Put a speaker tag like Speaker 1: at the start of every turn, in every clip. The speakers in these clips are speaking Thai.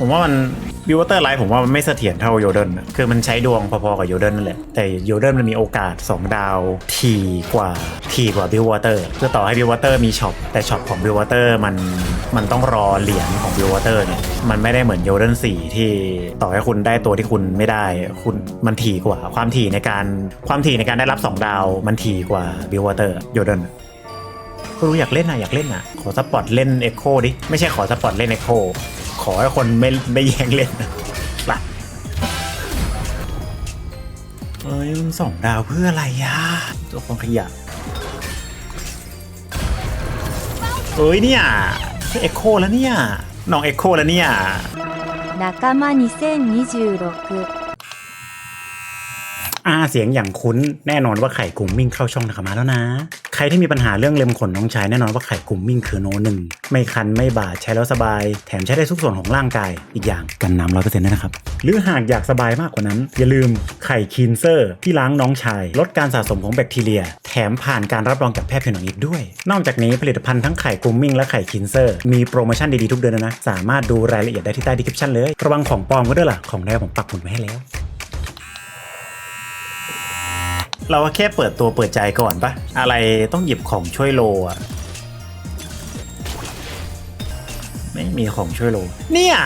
Speaker 1: ผมว่ามันวิวเตอร์ไลท์ผมว่ามันไม่เสถียรเท่าโยเดนอะคือมันใช้ดวงพอๆกับโยเดนนั่นแหละ แต่โยเดนมันมีโอกาส 2 ดาวทีกว่าทีกว่าบิววอเตอร์คือต่อให้บิววอเตอร์มีช็อปแต่ช็อปของบิววอเตอร์มันมันต้องรอเหรียญของบิววอเตอร์เนี่ยมันไม่ได้เหมือนโยเดนสี่ที่ต่อให้คุณได้ตัวที่คุณไม่ได้ คุณมันถี่กว่าความถี่ในการความถี่ในการได้รับ 2 ดาว มันถี่กว่าบิววอเตอร์โยเดน ก็รู้อยากเล่นอะอยากเล่นอะ ขอสปอตเล่นเอ็กโคดิ ไม่ใช่ขอสปอตเล่นเอ็กโคขอให้คนไม่ไม่แย่งเล่นนะหลักเอ้ยมันสองดาวเพื่ออะไรอะตัวคนขยะเอ้ยเนี่ยเอ็กโคแล้วเนี่ยน้องเอ็กโคแล้วเนี่ย
Speaker 2: 仲間2026
Speaker 1: อาเสียงอย่างคุ้นแน่นอนว่าไข่กุมมิ่งเข้าช่องนะครับมาแล้วนะ ใครที่มีปัญหาเรื่องเล็มขนน้องชายแน่นอนว่าไข่กุมมิ่งคือโนหนึ่งไม่คันไม่บาดใช้แล้วสบาย แถมใช้ได้ทุกส่วนของร่างกาย อีกอย่างกันน้ำร้อยเปอร์เซ็นต์ด้วยนะครับ หรือหากอยากสบายมากกว่านั้น อย่าลืมไข่คีนเซอร์ ที่ล้างน้องชาย ลดการสะสมของแบคทีเรีย แถมผ่านการรับรองจากแพทย์ผิวหนังอีกด้วย นอกจากนี้ผลิตภัณฑ์ทั้งไข่กุมมิ่งและไข่คีนเซอร์มีโปรโมชั่นดีๆทุกเดือนนะสามารถดูรายละเอียดได้ที่ใต้ดีคริปชั่นเลยระวังของปลอมก็ด้วยล่ะของแท้ผมปักหมุดไว้ให้แล้ว เราก็แค่เปิดตัวเปิดใจก่อนปะอะไรต้องหยิบของช่วยโลอะไม่มีของช่วยโล เนี่ย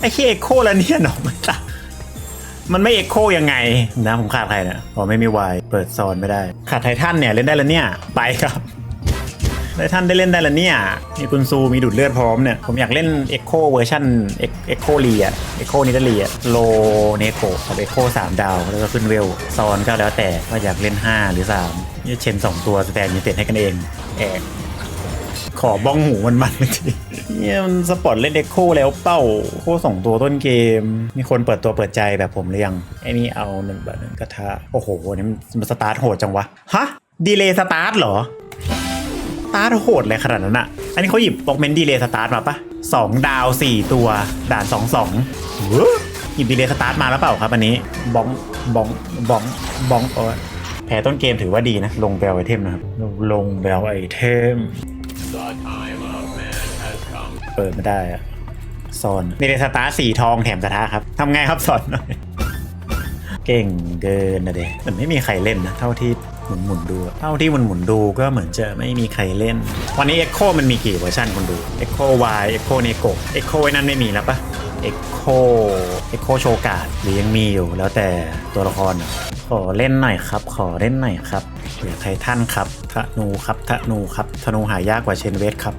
Speaker 1: ไอ้ที่เอ็กโคแล้วเนี่ยหนอมันตะมันไม่เอ็กโคยังไงนะผมขาดใครนะอ๋อไม่มีวายเปิดซอนไม่ได้ ขาดไททันเนี่ยเล่นได้แล้วเนี่ย ไปครับ ไททันได้เล่นได้แล้วเนี่ย มีคุณซูมีดูดเลือดพร้อมเนี่ย ผมอยากเล่นเอ็กโคเวอร์ชันเอ็กโคเลีอะเอ็กโคนิดาลีอะโลเนโกกับเอ็กโคสามดาว แล้วก็ขึ้นเวล ซอนก็แล้วแต่ว่าอยากเล่น 5 หรือ 3นี่เชน 2 ตัวสแตนยูเต็ดให้กันเองแอกขอบ้องหูมันมันทีเนี่ยมันสปอร์ตเล่นเอ็กโคแล้วเป้าโคสองตัวต้นเกม มีคนเปิดตัวเปิดใจแบบผมหรือยังไอ้นี่เอาหนึ่งบาทหนึ่งกระทะ โอ้โหนี่มันสตาร์ทโหดจังวะ ฮะ ดีเลย์สตาร์ทเหรอ ตาร์ทโหดเลยขนาดนั้นอะอันนี้เขาหยิบบอกเมนดีเลย์สตาร์ทมาปะสองดาวสี่ตัวด่านสองสองหยิบดีเลย์สตาร์ทมาแล้วเปล่าครับอันนี้บ้องบ้องบ้องบ้องโอ้ยแพ้ต้นเกมถือว่าดีนะ ลงแบลไอเทมนะครับ ลงแบลไอเทมเปิดไม่ได้อะซอนดีเลย์สตาร์ทสีทองแถมกระทะครับทำไงครับสอนหน่อยเก่งเกินนะเด็แต่ไม่มีใครเล่นนะเท่าที่ห มุนหมุนดู เท่าที่หมุนหมุนดูก็เหมือนจะไม่มีใครเล่น วันนี้ Echo มันมีกี่เวอร์ชันคนดู Echo Y Echo n e g o Echo ไอ้นั่นไม่มีแล้วปะ Echo Echo โชกาดหรือยังมีอยู่แล้วแต่ตัวละครขอเล่นหน่อยครับ ขอเล่นหน่อยครับเหลือไททันครับธนูครับธนูครับธนูหายากกว่าเชนเวสครับ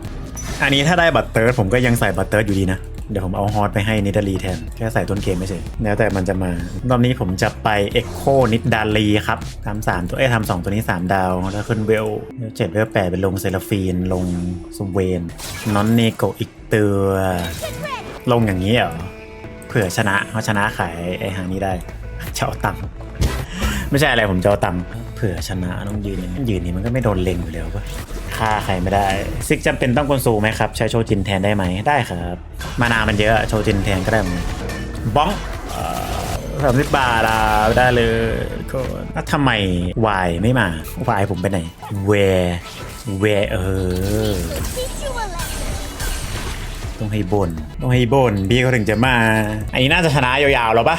Speaker 1: อันนี้ถ้าได้บัตเติร์ดผมก็ยังใส่บัตเติร์ดอยู่ดีนะ เดี๋ยวผมเอาฮอตไปให้นิดาลีแทน แค่ใส่ต้นเกมไม่ใช่แล้วแต่มันจะมา รอบนี้ผมจะไปเอ็กโคนิดาลีครับทำสามตัวเอ้ทำสองตัวนี้ 3 ดาว แล้วขึ้นเวลเจ็ดเวลแปดเป็นลงเซราฟีน ลงซูเวนนอนเนโกอีกตัวลงอย่างนี้เหรอเผื่อชนะเขาชนะขายไอ้หางนี้ได้จะเอาตังค์ไม่ใช่อะไรผมจะเอาตังค์เผื่อชนะต้องยืนยืนนี่มันก็ไม่โดนเล็งอยู่แล้วปะฆ่าใครไม่ได้ ซิกจำเป็นต้องกลซูไหมครับ ใช้โชจินแทนได้ไหมได้ครับ มานามันเยอะโชจินแทนก็ได้บ้องสามสิบบาทอะไม่ได้เลยก็ทำไมวายไม่มาวายผมไปไหนเวเวเออต้องให้บนต้องให้บนพี่เขาถึงจะมา อันนี้น่าจะชนะยาวๆแล้วปะ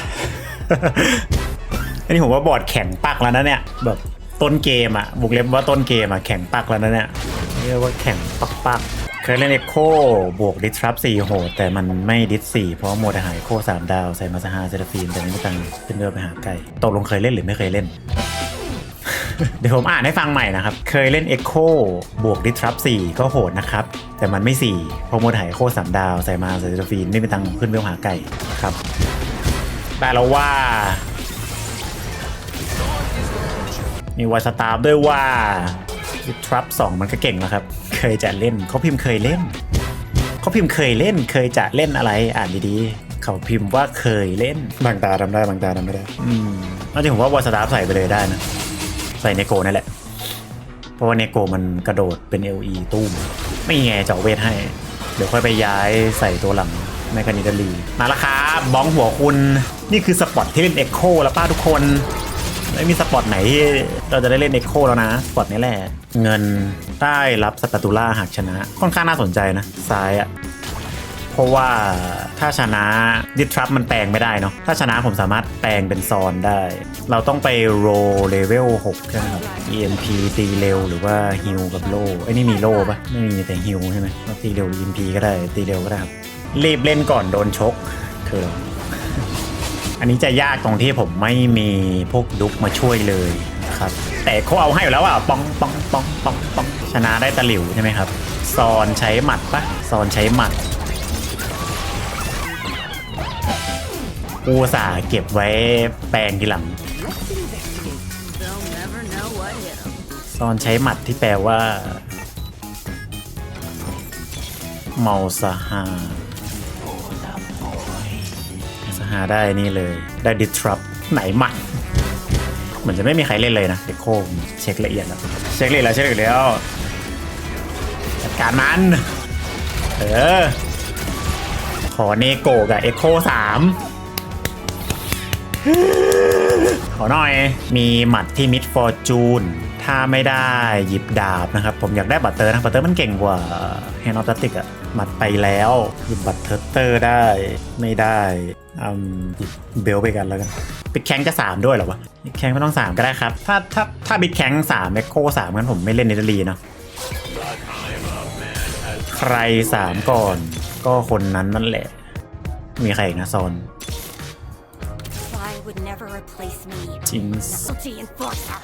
Speaker 1: อันนี้ผมว่าบอร์ดแข็งปักแล้วนะเนี่ยแบบต้นเกมอะบุกเล็บว่าต้นเกมอะแข็งปักแล้วนะเนี่ยเรียกว่าแข็งปักปัก เคยเล่นเอ็กโคบวกดิสทรัพสี่โหด แต่มันไม่ดิสสี่เพราะโมดหายโคสามดาว ใส่มาซาฮาเซราฟีนแต่ไม่ตังขึ้นเรือไปหาไก่ตกลงเคยเล่นหรือไม่เคยเล่น เดี๋ยวผมอ่านให้ฟังใหม่นะครับ เคยเล่น Echo บวก Disrupt 4 ก็โหดนะครับ แต่มันไม่ 4 เพราะโมดหายโคสามดาว ใส่มาใส่เซราฟีนไม่มีตังค์ขึ้นเวลหาไก่ครับแต่เราว่ามีวายสตาร์ด้วยว่าดิทรัพสองมันก็เก่งแล้วครับ เคยจะเล่นเขาพิมพ์เคยเล่นเขาพิมพ์เคยเล่น เคยจะเล่นอะไรอ่านดีๆเขาพิมพ์ว่าเคยเล่นบางตาทำได้บางตาทำไม่ได้ อืมน่าจะผมว่าวายสตาร์ใส่ไปเลยได้นะ ใส่เนโกนั่นแหละ เพราะว่าเนโกมันกระโดดเป็น LE ตุ้ม ไม่ไงเจาะเวทให้ เดี๋ยวค่อยไปย้ายใส่ตัวหลังแมคานิดาลีมาแล้วครับบ้องหัวคุณ นี่คือสปอตที่เล่นเอ็กโคแล้วป้าทุกคน ไม่มีสปอตไหนที่เราจะได้เล่นเอ็กโคแล้วนะ สปอตนี้แหละ เงินได้รับสตาตูล่าหากชนะ ค่อนข้างน่าสนใจนะ ซ้ายอะเพราะว่าถ้าชนะดิทรัพมันแปลงไม่ได้เนาะ ถ้าชนะผมสามารถแปลงเป็นซอนได้ เราต้องไปโรเลเวล6ใช่ไหมครับ EMP ตีเร็วหรือว่าฮิลกับโลไอ้นี่มีโลปะไม่มีแต่ฮิลใช่ไหมตีเร็ว EMP ก็ได้ตีเร็วก็ได้ครับรีบเล่นก่อนโดนชกคือะ อันนี้จะยากตรงที่ผมไม่มีพวกดุกมาช่วยเลยครับ แต่เขาเอาให้อยู่แล้วอะปองปองปองปองปองชนะได้ตะหลิวใช่ไหมครับซอนใช้หมัดปะซอนใช้หมัดอูสาเก็บไว้แปลงทีหลังซอนใช้หมัดที่แปลว่าเมาสหาสหาได้นี่เลยได้ดิทรัพไหนหมัดเหมือนจะไม่มีใครเล่นเลยนะเด็กโคมเช็คละเอียดแล้ว เช็คละเอียดแล้วเช็คละเอียดแล้วจัดการมัน เออ ขอเนโกกับเอ็กโคสามขอหน่อย มีหมัดที่มิด ฟอร์จูนถ้าไม่ได้หยิบดาบนะครับ ผมอยากได้บัตเตอร์นะบัตเตอร์มันเก่งกว่าแฮนอตติกอะหมัดไปแล้วหยิบบัตเตอร์ได้ไม่ได้อืมหยิบเบลไปกันแล้วกันบิ๊กแข้งจะ 3 ด้วยเหรอวะบิ๊กแข้งไม่ต้อง 3 ก็ได้ครับ ถ้าถ้าถ้าบิ๊กแข้งสามเอ็กโคสามงั้นผมไม่เล่นเนเธอร์ลีเนาะใคร 3 ก่อน ก็คนนั้นนั่นแหละ มีใครอีกนะซอน
Speaker 3: would never replace me.
Speaker 1: จิน
Speaker 3: Subtlety enforcer.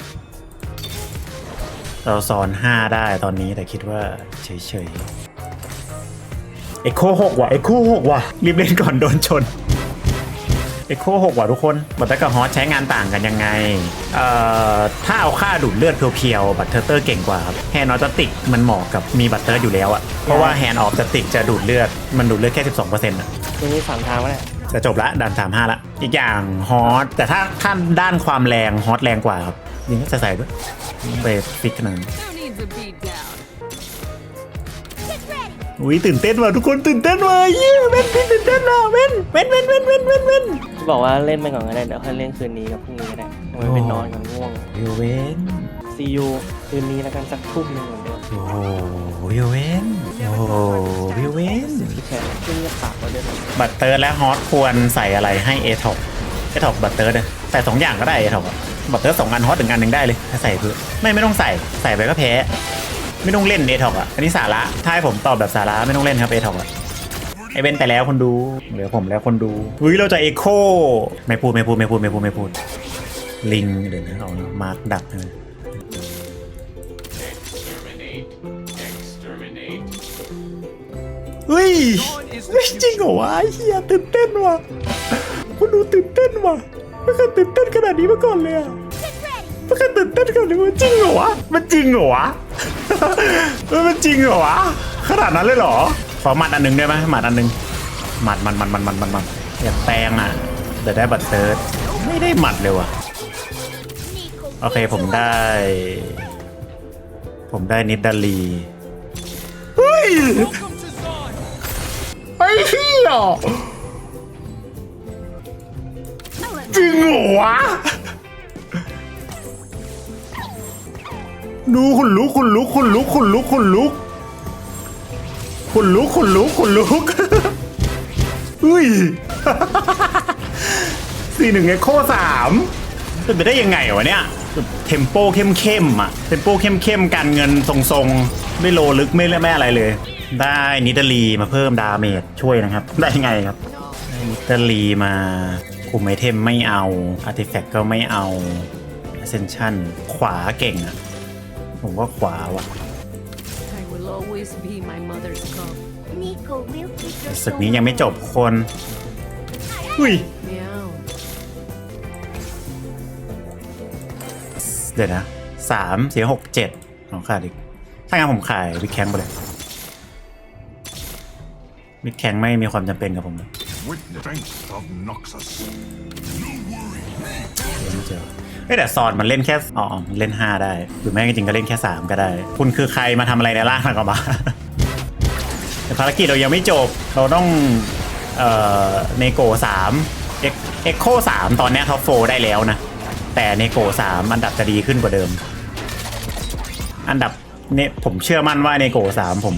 Speaker 1: เราสอน 5 ได้ตอนนี้แต่คิดว่าเฉยๆเอ็กโคหกว่ะเอ็กโคหกว่ะรีบเล่นก่อนโดนชนเอ็กโคหกว่ะทุกคนบัตเตอร์กับฮอสใช้งานต่างกันยังไง เอ่อ ถ้าเอาค่าดูดเลือดเพียวๆ บัตเตอร์เตอร์เก่งกว่าครับแฮนด์ออตติกมันเหมาะกับมีบัตเตอร์อยู่แล้วอะเพราะว่าแฮนด์ออฟติกจะดูดเลือด มันดูดเลือดแค่ 12%อะ
Speaker 4: ทีนี้สามทางวะเนี่ย
Speaker 1: จะจบละด่านสามห้าละ อีกอย่างฮอตแต่ถ้าขั้นด้านความแรงฮอตแรงกว่าครับยิงก็ใส่ๆด้วยไปฟิกขนาดนั้น
Speaker 3: Who needs a beat down?
Speaker 1: อุ้ยตื่นเต้นว่ะทุกคนตื่นเต้นว่ะเยี่ยเว้นพี่ตื่นเต้นว่ะเว้นเว้นเว้นเว้นเว้นเว้นเว้น
Speaker 4: ที่บอกว่าเล่นไปก่อนก็ได้เดี๋ยวค่อยเล่นคืนนี้กับพรุ่งนี้ก็ได้เอาไว้ไปนอนกับง่วง
Speaker 1: วิวเว้น
Speaker 4: ซียูคืนนี้แล้วกันสักทุ่มหนึ่งเหมือนเดิม
Speaker 1: โอ้โหวิวเว้นโอ้โหวิวเว้น
Speaker 4: พี่แชร์ซึ่งจะฝากไว้ด้วยนะ
Speaker 1: บัตเตอร์และฮอตควรใส่อะไรให้เอท็อปเอท็อปบัตเตอร์เนี่ยใส่สองอย่างก็ได้เอท็อปบัตเตอร์สองอันฮอตหนึ่งอันหนึ่งได้เลยถ้าใส่เพื่อไม่ไม่ต้องใส่ใส่ไปก็แพ้ไม่ต้องเล่นเอท็อปอะอันนี้สาระถ้าให้ผมตอบแบบสาระไม่ต้องเล่นครับเอท็อปอะไอเบนไปแล้วคนดูเหลือผมแล้วคนดูอุ้ยเราจะเอ็กโคไม่พูดไม่พูดไม่พูดไม่พูดไม่พูดลิงเดี๋ยวนะเอามาร์กดักนะ เฮ้ยเฮ้ยจริงเหรอวะเฮียตื่นเต้นว่ะคนดูตื่นเต้นว่ะไม่เคยตื่นเต้นขนาดนี้มาก่อนเลยอะไม่เคยตื่นเต้นขนาดนี้มาจริงเหรอวะมันจริงเหรอวะมันจริงเหรอวะขนาดนั้นเลยเหรอขอหมัดอันหนึ่งได้ไหมหมัดอันหนึ่งหมัดมันมันมันมันมันมันอย่าแปลงอะแต่ได้บัตรเติร์ดไม่ได้หมัดเลยว่ะโอเคผมได้ ผมได้นิดดาลีเฮ้ย ไอ้เหี้ยจริงเหรอวะ ดูคุณลุกคุณลุกคุณลุกคุณลุกคุณลุกคุณลุกคุณลุกคุณลุกอุ้ยสี่หนึ่งเอ็กโคสามเป็นไปได้ยังไงวะเนี่ย เทมโปเข้มเข้มอะเทมโปเข้มเข้มการเงินทรงๆ ไม่โลลึกไม่เล่ไม่อะไรเลย ได้นิดาลีมาเพิ่มดาเมจช่วยนะครับ ได้ไงครับได้นิดาลีมาคุมไอเทมไม่เอาอาร์ติแฟกต์ก็ไม่เอาเซนชั่นขวาเก่งอะผมว่าขวาว่ะ
Speaker 3: I will always be my mother's cub.
Speaker 2: Nico will keep your
Speaker 1: ศึกนี้ยังไม่จบคนอุ้ย
Speaker 3: Meow.
Speaker 1: เดี๋ยวนะสามเสียหกเจ็ดของขาดอีกถ้างั้นผมขายวิกแข้งไปเลย วิกแข้งไม่มีความจำเป็นกับผมเลย
Speaker 5: Witness strength of Noxus.
Speaker 1: ไม่เจอเอ้ยแต่ซอนมันเล่นแค่อ๋อมันเล่น 5 ได้ หรือไม่จริงๆก็เล่นแค่ 3 ก็ได้ คุณคือใครมาทำอะไรในร่างนักมาแต่ภารกิจเรายังไม่จบ เราต้องเอ่อเนโกสามเอ็กโคสามตอนเนี้ยท็อปโฟได้แล้วนะ แต่เนโกสามอันดับจะดีขึ้นกว่าเดิม อันดับ เนี่ยผมเชื่อมั่นว่าเนโกสามผม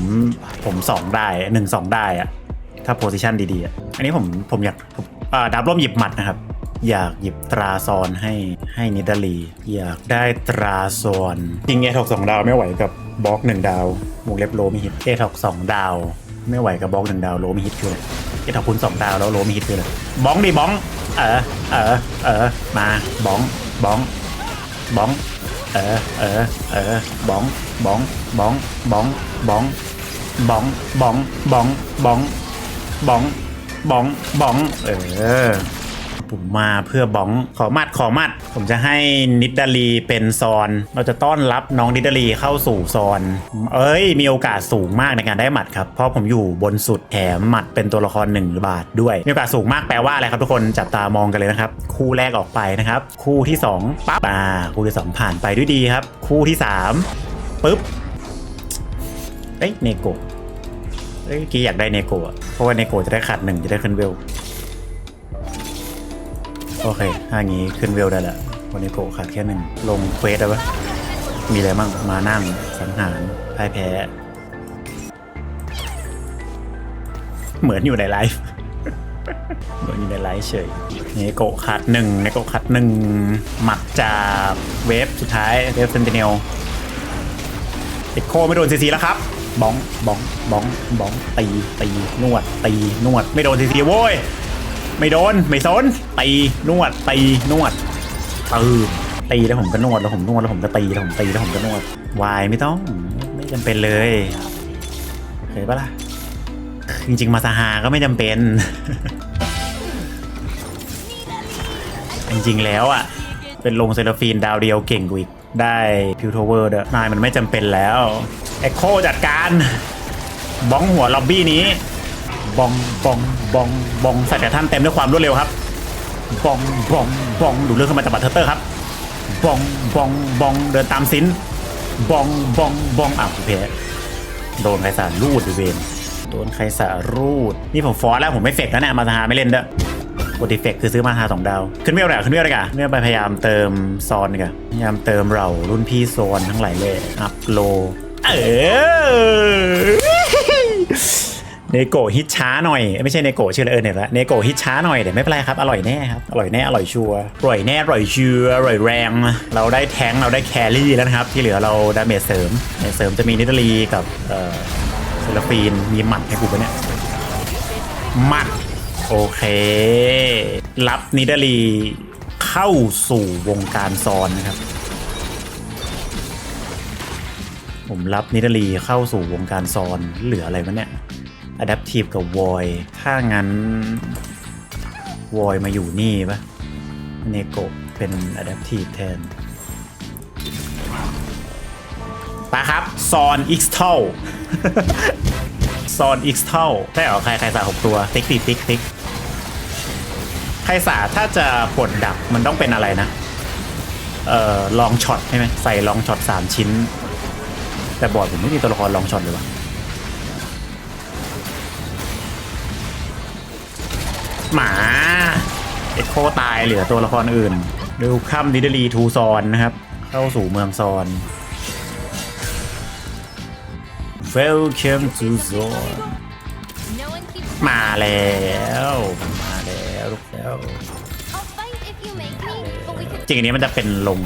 Speaker 1: ผมสองได้หนึ่งสองได้อะถ้าโพซิชันดีๆอะอันนี้ผมผมอยากผมอ่าดับร่มหยิบหมัดนะครับ อยากหยิบตราซอนให้ให้นิดาลี อยากได้ตราซอนจริงเอทอกสองดาวไม่ไหวกับบล็อกหนึ่งดาววงเล็บโลไม่ฮิตเอทอกสองดาว ไม่ไหวกับบล็อกหนึ่งดาวโลไม่ฮิตคืออะไรเอทอกคูณสองดาวแล้วโลไม่ฮิตคืออะไรบ้องดิบ้อง เออเออเออมาบ้องบ้องบ้อง เออเออเออบ้องบ้องบ้ ผมมาเพื่อบ้องขอมัดขอมัด ผมจะให้นิดดาลีเป็นซอน เราจะต้อนรับน้องนิดดาลีเข้าสู่ซอน เอ้ย มีโอกาสสูงมากในการได้หมัดครับ เพราะผมอยู่บนสุดแถมหมัดเป็นตัวละครหนึ่งบาทด้วย มีโอกาสสูงมากแปลว่าอะไรครับทุกคนจับตามองกันเลยนะครับ คู่แรกออกไปนะครับ คู่ที่สองปั๊บอ่าคู่ที่สองผ่านไปด้วยดีครับ คู่ที่สามปึ๊บเอ้ยเนโกะเอ้ยกี้อยากได้เนโกะอะเพราะว่าเนโกะจะได้ขัดหนึ่งจะได้ขึ้นเวล โอเคถ้างี้ขึ้นเวลได้แล้ววันนี้โกะขาดแค่หนึ่ง ลงเควสได้ปะมีอะไรมั่งมานั่ง สังหารพ่ายแพ้ เหมือนอยู่ในไลฟ์ เหมือนอยู่ในไลฟ์เฉยนี่โกขาดหนึ่งในโกขาดหนึ่ง หมัดจากเวฟสุดท้าย เวฟเซนติเนลเอ็กโคไม่โดนซีซีแล้วครับบ้องบ้องบ้องบ้องตีตีนวดตีนวด ไม่โดนซีซีโว้ย ไม่โดน ไม่สนตีนวดตีนวดตืมตีแล้วผมก็นวดแล้วผมนวดแล้วผมก็ตีแล้วผมตีแล้วผมก็นวดวายไม่ต้องไม่จำเป็นเลยเคยปะล่ะจริงๆมาซาฮาก็ไม่จำเป็น จริงๆแล้วอะ เป็นลงเซราฟีนดาวเดียวเก่งกว่าอีกได้พิวโทเวอร์ด้วยนายมันไม่จำเป็นแล้วเอ็กโคจัดการบ้องหัวล็อบบี้นี้ บองบองบองบองใส่แต่ท่านเต็มด้วยความรวดเร็วครับบองบองบองดูเรื่องขึ้นมาจากบัตเทอร์เตอร์ครับบองบองบองเดินตามซินบองบองบองอะเพโดนไคสารรูดดิเวนโดนไคสารรูด นี่ผมฟอร์สแล้วผมไม่เฟกแล้วเนี่ยมาทาไม่เล่นเด้อปกติเฟกคือซื้อมาทาสองดาว ขึ้นเวลเลยขึ้นเวลเลยกะเนี่ยไปพยายามเติมซอนกันพยายามเติมเรารุ่นพี่โซนทั้งหลายเลยอัพโลเออ เนโกฮิตช้าหน่อย ไม่ใช่เนโกชื่ออะไรเออเนี่ยละเนโกฮิตช้าหน่อยเดี๋ยวไม่เป็นไรครับ อร่อยแน่ครับ อร่อยแน่อร่อยชัวร์อร่อยแน่อร่อยชัวร์อร่อยแรง เราได้แทงเราได้แครี่แล้วนะครับ ที่เหลือเราดาเมจเสริมเมจเสริมจะมีนิตาลีกับเอ่อเซลฟีนมีหมัดให้กูปะเนี่ยหมัดโอเค รับนิตาลีเข้าสู่วงการซอนนะครับผมรับนิตาลีเข้าสู่วงการซอนเหลืออะไรวะเนี่ย Adaptive กับ Void ถ้างั้น Void มาอยู่นี่ปะเนโกเป็น Adaptive แทนปะครับซอน X เท่าซอน X เท่าใช่เหรอใครใครสาหกตัว ติ๊กติ๊กติ๊กติ๊กใครสาถ้าจะปลดดับมันต้องเป็นอะไรนะ เอ่อลองช็อตใช่ไหมใส่ลองช็อต3ชิ้น แต่บอร์ดผมไม่มีตัวละครลองช็อตเลยวะ หมาเอ็กโคตายเหลือตัวละครอื่นดูคัมดิเดลีทูซอนนะครับ เข้าสู่เมืองซอน Welcome to Zone
Speaker 2: No
Speaker 1: มาแล้วมาแล้วลูกแล้วจริงอันนี้มันจะเป็นลง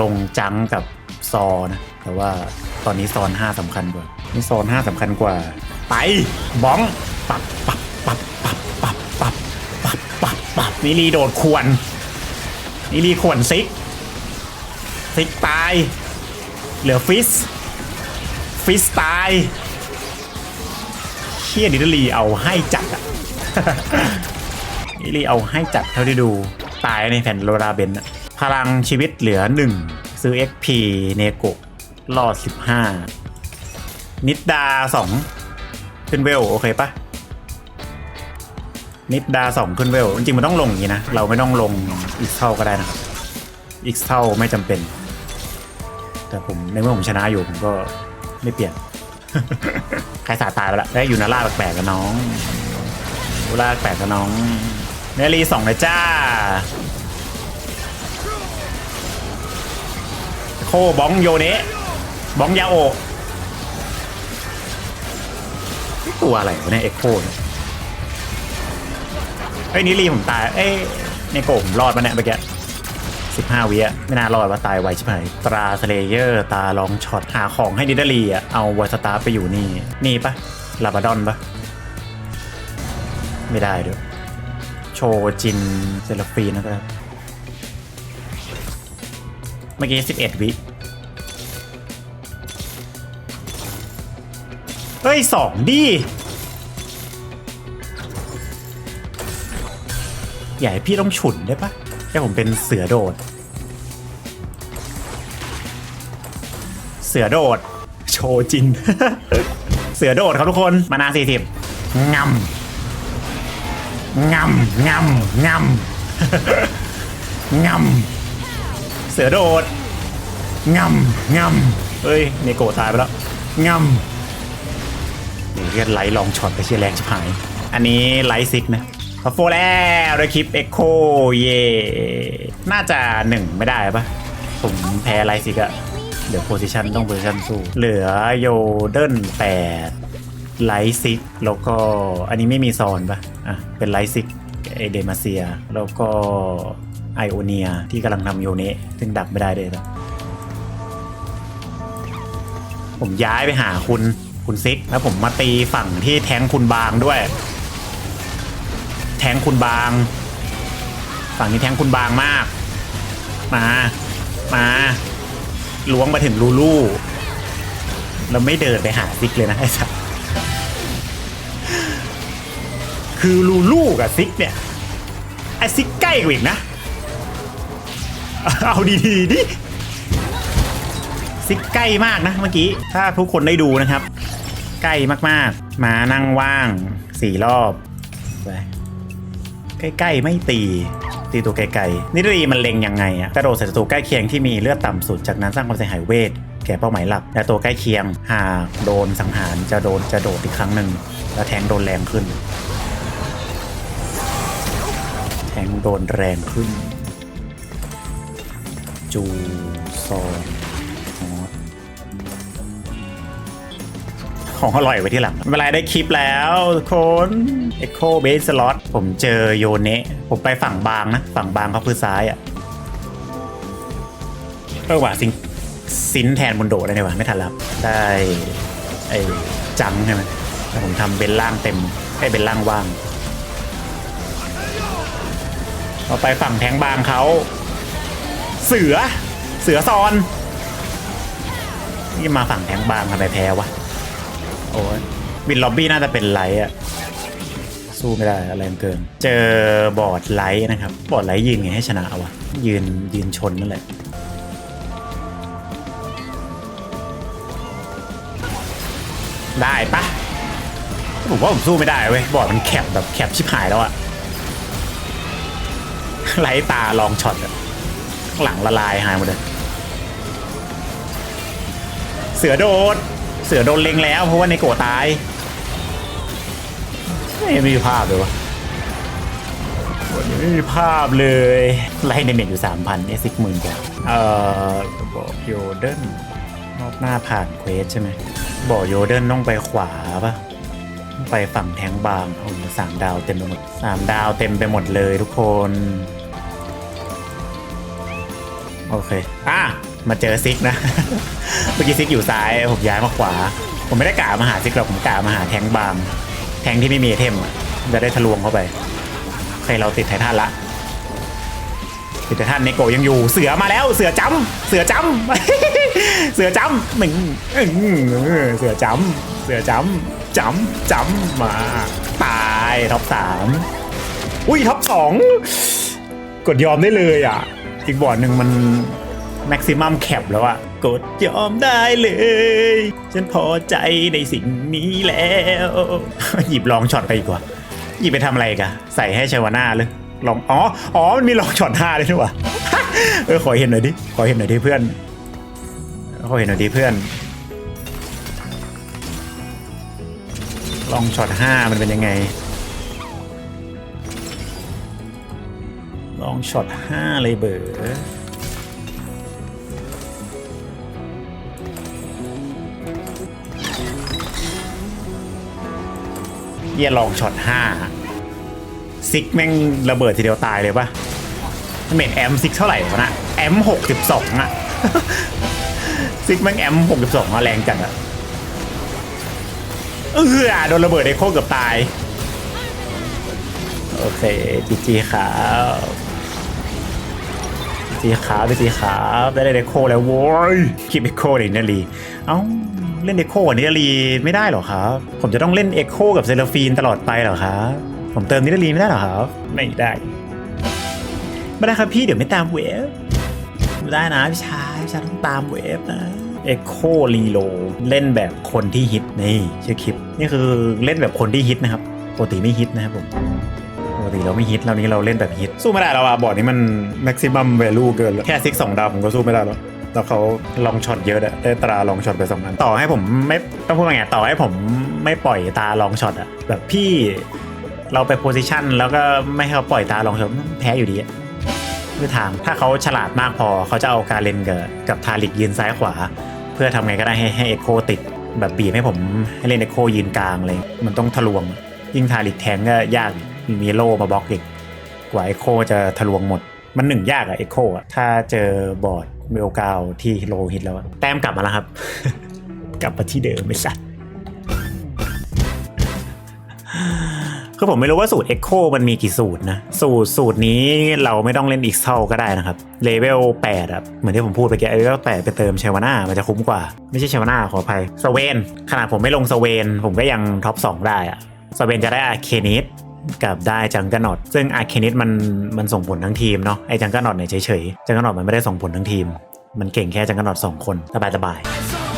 Speaker 1: ลงจังกับซอนะ แต่ว่าตอนนี้ซอน5สำคัญกว่า นี่ซอน5สำคัญกว่า ไปบ้องปับปับ นี่รีโดดขวนนี่รีขวนซิกซิกตาย เหลือฟิส ฟิสตายเฮียดิลีเอาให้จัดอะนี่รีเอาให้จัดเท่าที่ดูตายในแผ่นโลราเบนพลังชีวิตเหลือ 1 ซื้อ XP เนโกะรอด 15 นิดดา 2 ขึ้นเวล โอเคปะ นิดดา2ขึ้นเวลจริงๆมันต้องลงอย่างนี้นะ เราไม่ต้องลงอีกเท่าก็ได้นะครับอีกเท่าไม่จำเป็น แต่ผมในเมื่อผมชนะอยู่ผมก็ไม่เปลี่ยน ใครสาตายไปละได้อยู่นาล่าแปลกๆกับน้องยูล่าแปลกกับน้องเนลีสองเลยจ้า โคบ้องโยเนะบ้องยาโอตัวอะไรวะเนี่ยเอ็กโคเนี่ย เอ้ยนี่รีผมตาย เอ้ยในโกผมรอดมาเนี่ยเมื่อกี้สิบห้าวิอะไม่น่ารอดว่าตายไวใช่ไหมตราสเลเยอร์ ตาลองช็อตหาของให้ดิดาลีอะเอาวอสตาร์ไปอยู่นี่ นี่ปะลาบาดอนปะไม่ได้ด้วยโชจินเซลฟีนะครับ เมื่อกี้11วิ เฮ้ยสองดิ อย่าให้พี่ต้องฉุนได้ปะให้ผมเป็นเสือโดด เสือโดด โชจิน เสือโดดครับทุกคนมานาสี่สิบงำงำงำงำงำเสือโดดงำงำเฮ้ยเนโกตายไปแล้วงำเรียกไลท์ลองช็อตไปเชียร์แรงชิบหาย อันนี้ไลท์ซิกนะ พอโฟแล้วด้วยคลิปเอ็กโคเย่น่าจะหนึ่งไม่ได้ปะผมแพ้ไลท์ซิกอะเดี๋ยวโพซิชันต้องโพซิชันสู้เหลือโยเดิลแปดไลซิกแล้วก็อันนี้ไม่มีซอนปะอะเป็นไลซิกเอเดมาเซีย แล้วก็ไอโอเนียที่กำลังทำโยเนะซึ่งดับไม่ได้เลยนะผมย้ายไปหาคุณคุณซิก แล้วผมมาตีฝั่งที่แทงคุณบางด้วย แทงคุณบาง ฝั่งนี้แทงคุณบางมาก มา มาล้วงมาถึงลูลูแล้วไม่เดินไปหาซิกเลยนะไอ้สัสคือลูลูกับซิกเนี่ยไอ้ซิกใกล้กว่าอีกนะ เอาดีๆดิซิกใกล้มากนะเมื่อกี้ ถ้าทุกคนได้ดูนะครับ ใกล้มากๆ มานั่งว่างสี่รอบไป ใกล้ๆไม่ตี ตีตัวไกลๆนิรีมันเล็งยังไงอะกระโดดใส่ศัตรูใกล้เคียงที่มีเลือดต่ำสุดจากนั้นสร้างความเสียหายเวทแก่เป้าหมายหลักและตัวใกล้เคียงหากโดนสังหารจะโดนจะโดดอีกครั้งหนึ่งแล้วแทงโดนแรงขึ้น แทงโดนแรงขึ้น จูซอน ของอร่อยไว้ที่หลังเป็นได้คลิปแล้วทุกคน Echo Base Slot ผมเจอโยเนะผมไปฝั่งบางนะ ฝั่งบางเขาคือซ้ายอะ่ะเออว่ะซินซินแทนบนโดดได้ไหมวะไม่ทันรับได้ไอ้จังใช่ไหมแต่ผมทำเป็นล่างเต็มให้เป็นล่างว่างเราไปฝั่งแทงบางเขาเสือเสือซอน นี่มาฝั่งแทงบางทำไมแพ้วะ โอ้ยวินล็อบบี้น่าจะเป็นไลท์อะสู้ไม่ได้อะแรเกิน เจอบอร์ดไลท์นะครับ บอร์ดไลท์ยืนไงให้ชนะวะยืนยืนชนนั่นแหละได้ปะผมว่าผมสู้ไม่ได้เว้ยบอร์ดมันแคบแบบแคบชิบหายแล้วอะไลท์ตาลองช็อตอะหลังละลายหายหมดเลยเสือโดด สือโดนเล็งแล้วเพราะว่าในโกตายไม่มีภาพเลยวะวันนี้ไม่มีภาพเลยไล่ในเน็ตอยู่สามพันเอซิกหมื่นกว่าเอ่อบอกโยเดิลรอบหน้าผ่านเควสใช่ไหมบอกโยเดิลต้องไปขวาปะไปฝั่งแทงบางโอ้โหสามดาวเต็มไปหมดสามดาวเต็มไปหมดเลยทุกคน โอเค อะ มาเจอซิกนะ เมื่อกี้ซิกอยู่ซ้าย ผมย้ายมาขวา ผมไม่ได้กะมาหาซิกหรอกผมกะมาหาแทงบางแทงที่ไม่มีเทมจะได้ทะลวงเข้าไปโอเคเราติดไททันละ ติดไททันเนโกยังอยู่ เสือมาแล้ว เสือจำเสือจำเสือจำหนึ่งเสือจำเสือจำจำจำมาตายท็อปสามอุ้ยท็อปสองกดยอมได้เลยอะ อีกบอร์ดหนึ่งมัน แม็กซิมัมแคปแล้วอะกดยอมได้เลย ฉันพอใจในสิ่งนี้แล้ว หยิบลองช็อตไปดีกว่าหยิบไปทำอะไรกันใส่ให้ชาวนาเลยลองอ๋ออ๋อมันมีลองช็อตห้าเลยด้วยวะเออขอเห็นหน่อยดิขอเห็นหน่อยดิเพื่อนขอเห็นหน่อยดิเพื่อน ลองช็อตห้ามันเป็นยังไง ลองช็อตห้าเลยเบอร์ เยี่ยลองช็อตห้าซิกแม่งระเบิดทีเดียวตายเลยปะเมทแอมซิกเท่าไหร่วะนะแอมหกสิบสองอะซิกแม่งแอมหกสิบสองอะแรงจัดอะเออโดนระเบิดไอโคเกือบตาย โอเคจีจีครับจีจีครับจีจีครับได้เล่นโคแล้วโว้ยคลิปเอ็กโคเดนารีเอ้า เล่นเอ็กโคกับนินารีไม่ได้เหรอครับ ผมจะต้องเล่นเอ็กโคกับเซราฟีนตลอดไปเหรอครับผมเติมนินารีไม่ได้เหรอครับ ไม่ได้ไม่ได้ครับพี่เดี๋ยวไม่ตามเวฟไม่ได้นะพี่ชายพี่ชายต้องตามเวฟนะเอ็กโครีโลเล่นแบบคนที่ฮิตนี่ชื่อคลิปนี่คือเล่นแบบคนที่ฮิตนะครับปกติไม่ฮิตนะครับผมปกติเราไม่ฮิตเรานี้เราเล่นแบบฮิตสู้ไม่ได้แล้วอะบอร์ดนี้มัน maximum value เกินแล้วแค่ซิกสองดาวผมก็สู้ไม่ได้แล้ว แล้วเขาลองช็อตเยอะอะได้ตราลองช็อตไปสองอันต่อให้ผมไม่ต้องพูดว่าไงต่อให้ผมไม่ปล่อยตาลองช็อตอะแบบพี่เราไปโพซิชันแล้วก็ไม่ให้เขาปล่อยตาลองช็อตแพ้อยู่ดีอะคือทางถ้าเขาฉลาดมากพอเขาจะเอาการเล่นกับกับทาริกยืนซ้ายขวา เพื่อทำไงก็ได้ให้ให้เอ็กโคติดแบบบีบให้ผมให้เล่นเอ็กโคยืนกลางเลย มันต้องทะลวง ยิ่งทาริกแทงก็ยากมีโล่มาบล็อกอีกกว่าเอ็กโคจะทะลวงหมด มันหนึ่งยากอะเอ็กโคอะถ้าเจอบอร์ด เวลกาวที่โลฮิตแล้วแต้มกลับมาแล้วครับ กลับมาที่เดิมไม่สัตว์คือผมไม่รู้ว่าสูตร Echo มันมีกี่สูตรนะ สูตรสูตรนี้เราไม่ต้องเล่น x เท่าก็ได้นะครับเลเวล8อะเหมือนที่ผมพูดไปแกเลเวล8ไปเติมเชวาน่ามันจะคุ้มกว่า ไม่ใช่เชวาน่าขออภัยสเวน ขนาดผมไม่ลงสเวน ผมก็ยังท็อป 2 ได้อะสเวนจะได้อาเคนิส กับได้จังกะนอดซึ่งอาร์เคนิสมันมันส่งผลทั้งทีมเนาะไอจังกะนอดเนี่ยเฉยๆจังกะนอดมันไม่ได้ส่งผลทั้งทีม มันเก่งแค่จังกะนอดสองคนสบายๆ